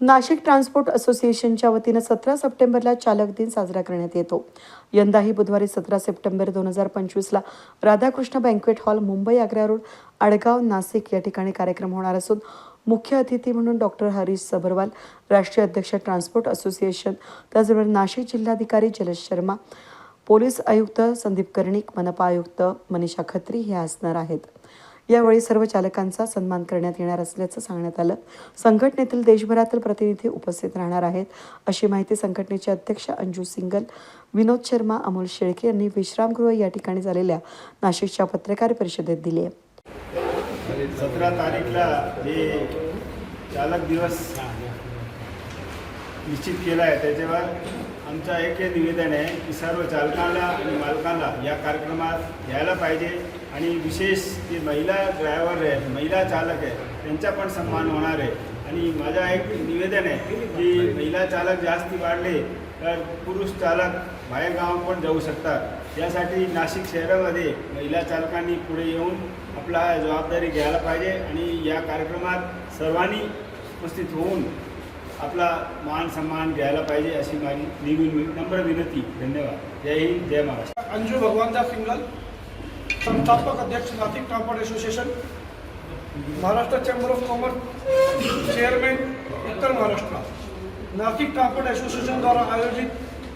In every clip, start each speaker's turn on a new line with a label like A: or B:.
A: Nashik transport असोसिएशनच्या वतीनं सतरा सप्टेंबरला चालक दिन साजरा करण्यात येतो. यंदाही बुधवारी सतरा सप्टेंबर दोन हजार पंचवीसला Radhakrishna banquet hall Mumbai Agra road Adgaon Nashik या ठिकाणी कार्यक्रम होणार असून मुख्य अतिथी म्हणून डॉक्टर हरीश सबरवाल राष्ट्रीय अध्यक्ष ट्रान्सपोर्ट असोसिएशन त्याचबरोबर नाशिक जिल्हाधिकारी जलज शर्मा पोलीस आयुक्त संदीप कर्णिक मनपा आयुक्त मनीषा खत्री हे असणार आहेत. यावेळी सर्व चालकांचा सन्मान करण्यात येणार असल्याचं सांगण्यात आलं. संघटनेतील देशभरातील प्रतिनिधी उपस्थित राहणार आहेत. अशी माहिती संघटनेचे अध्यक्ष अंजू सिंगल विनोद शर्मा अमोल शेळके यांनी विश्रामगृह या ठिकाणी झालेल्या नाशिकच्या पत्रकार परिषदेत दिली आहे.
B: सतरा तारीखला जे चालक दिवस निश्चित केला आहे त्याच्यावर आमचं एक निवेदन आहे की सर्व चालकांना आणि मालकांना या कार्यक्रमात घ्यायला पाहिजे. आणि विशेष जे महिला ड्रायव्हर आहेत महिला चालक आहेत त्यांचा पण सन्मान होणार आहे. आणि माझा एक निवेदन आहे की महिला चालक जास्ती वाढले तर पुरुष चालक बाहेर गावात पण जाऊ शकतात. यासाठी नाशिक शहरामध्ये महिला चालकांनी पुढे येऊन आपला जबाबदारी घ्यायला पाहिजे आणि या कार्यक्रमात सर्वांनी उपस्थित होऊन आपला मान सन्मान घ्यायला पाहिजे अशी माझी निविन नम्र विनंती. धन्यवाद. जय हिंद जय महाराष्ट्र.
C: अंजू भगवानदास सिंगल संस्थापक अध्यक्ष Nashik transport association Maharashtra chamber of commerce chairman उत्तर महाराष्ट्र. नासिक ट्रांसपोर्ट एसोसिएशन द्वारा आयोजित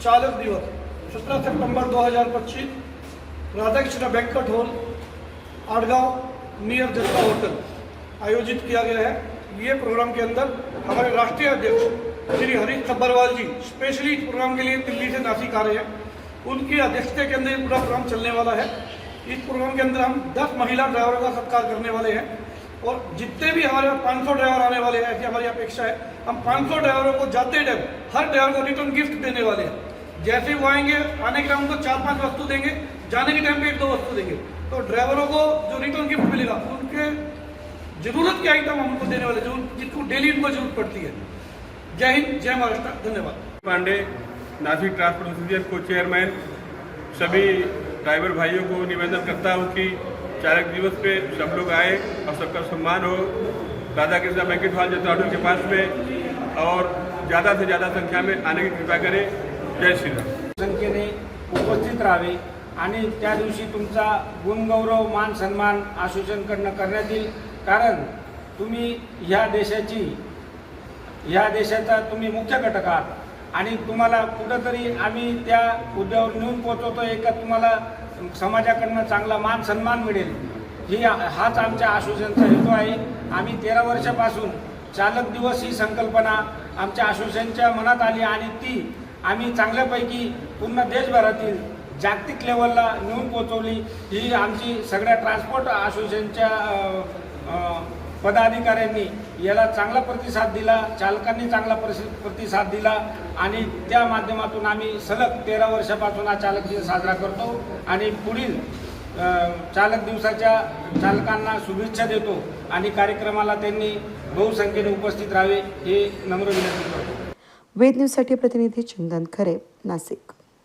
C: चालक दिवस 17 सितंबर 2025 Radhakrishna banquet hall, Adgaon near Jasla hotel, आयोजित किया गया है। ये प्रोग्राम के अंदर हमारे राष्ट्रीय अध्यक्ष श्री हरीश सब्बरवाल जी स्पेशली इस प्रोग्राम के लिए दिल्ली से नासिक आ रहे हैं। उनकी अध्यक्षता के अंदर ये पूरा प्रोग्राम चलने वाला है। इस प्रोग्राम के अंदर हम 10 महिला ड्राइवरों का सत्कार करने वाले हैं और जितने भी हमारे पाँच 500 ड्राइवर आने वाले हैं, ऐसी हमारी अपेक्षा है। हम 500 ड्राइवरों को जाते टाइम हर ड्राइवर को रिटर्न गिफ्ट देने वाले हैं। जैसे वो आएँगे, आने के टाइम उनको चार पाँच वस्तु देंगे, जाने के टाइम पे एक दो वस्तु देंगे। तो ड्राइवरों को जो रिटर्न गिफ्ट मिलेगा, उनके ज़रूरत के आइटम हम उनको देने वाले जो जिनको डेली उनको ज़रूरत पड़ती है। जय हिंद, जय महाराष्ट्र, धन्यवाद।
D: पांडे, नासिक ट्रांसपोर्ट एसोसिएशन को चेयरमैन, सभी ड्राइवर भाइयों को निवेदन करता हूँ कि चालक दिवस पे सब लोग आए और सबका सम्मान हो। राधा कृष्णा बैंकेट हॉल जताडू के पास में और ज़्यादा से ज़्यादा संख्या में आने की कृपा करें। जय श्री राम।
E: संख्येने उपस्थित राहावे आणि त्या दिवशी तुमचा गुणगौरव मान सन्मान आश्वासनकडनं करण्यात येईल. कारण तुम्ही ह्या देशाची ह्या देशाचा तुम्ही मुख्य घटक आहात. आणि तुम्हाला कुठंतरी आम्ही त्या मुद्द्यावर नेऊन पोचवतो एक तुम्हाला समाजाकडनं चांगला मान सन्मान मिळेल. ही हाच आमच्या आश्वासनचा हेतू आहे. आम्ही तेरा वर्षापासून चालक दिवस ही संकल्पना आमच्या आश्वासनच्या मनात आली आणि ती आम्ही चांगल्यापैकी पूर्ण देशभरातील जागतिक लेवलला नेऊन पोहोचवली. ही आमची सगळ्या ट्रान्सपोर्ट असोसिएशनच्या पदाधिकाऱ्यांनी याला चांगला प्रतिसाद दिला चालकांनी चांगला प्रतिसाद दिला आणि त्या माध्यमातून आम्ही सलग तेरा वर्षापासून हा चालक दिन साजरा करतो आणि पुढील चालक दिवसाच्या चालकांना शुभेच्छा देतो आणि कार्यक्रमाला त्यांनी बहुसंख्येने उपस्थित राहावे हे नम्र विनंती करतो.
A: वेद न्यूजसाठी प्रतिनिधी चंदन खरे नाशिक.